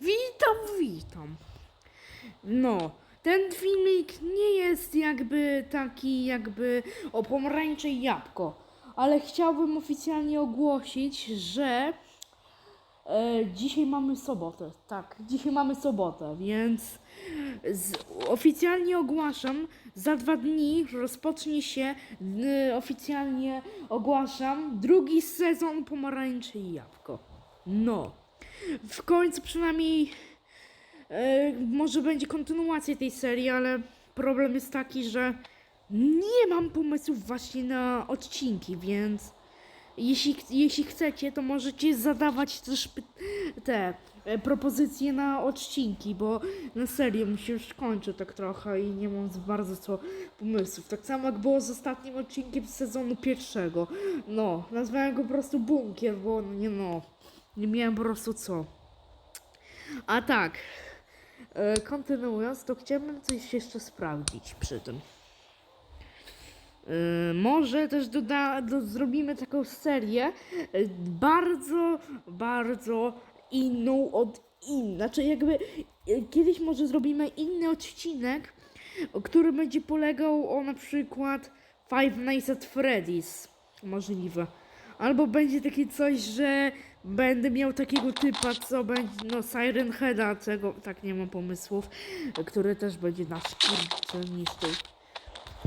Witam, witam. No, ten filmik nie jest jakby taki jakby o pomarańcze jabłko, ale chciałbym oficjalnie ogłosić, że e, dzisiaj mamy sobotę. Tak, dzisiaj mamy sobotę, więc z, oficjalnie ogłaszam, za dwa dni rozpocznie się, e, oficjalnie ogłaszam drugi sezon pomarańcze jabłko. No, w końcu przynajmniej E, może będzie kontynuacja tej serii, ale problem jest taki, że nie mam pomysłów właśnie na odcinki, więc jeśli, jeśli chcecie, to możecie zadawać też te e, propozycje na odcinki, bo na serio mi się już kończy tak trochę i nie mam za bardzo co pomysłów. Tak samo jak było z ostatnim odcinkiem z sezonu pierwszego. No, nazwałem go po prostu bunkier, bo no nie no, nie miałem po prostu co. A tak, e, kontynuując, to chciałbym coś jeszcze sprawdzić przy tym. E, może też doda, do, zrobimy taką serię e, bardzo, bardzo inną od innej. Znaczy jakby kiedyś może zrobimy inny odcinek, który będzie polegał o na przykład Five Nights at Freddy's. Możliwe. Albo będzie takie coś, że będę miał takiego typa, co będzie, no Siren Heada, tego, tak nie mam pomysłów, który też będzie nasz kurczę niszczył.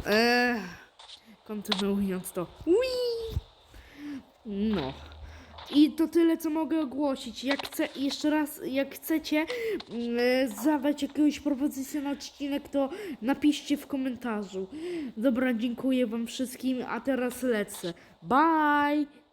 Eee, kontynuując to. Ui! No. I to tyle, co mogę ogłosić. Jak chcę, jeszcze raz, jak chcecie mm, zadać jakąś propozycję na odcinek, to napiszcie w komentarzu. Dobra, dziękuję wam wszystkim, a teraz lecę. Bye!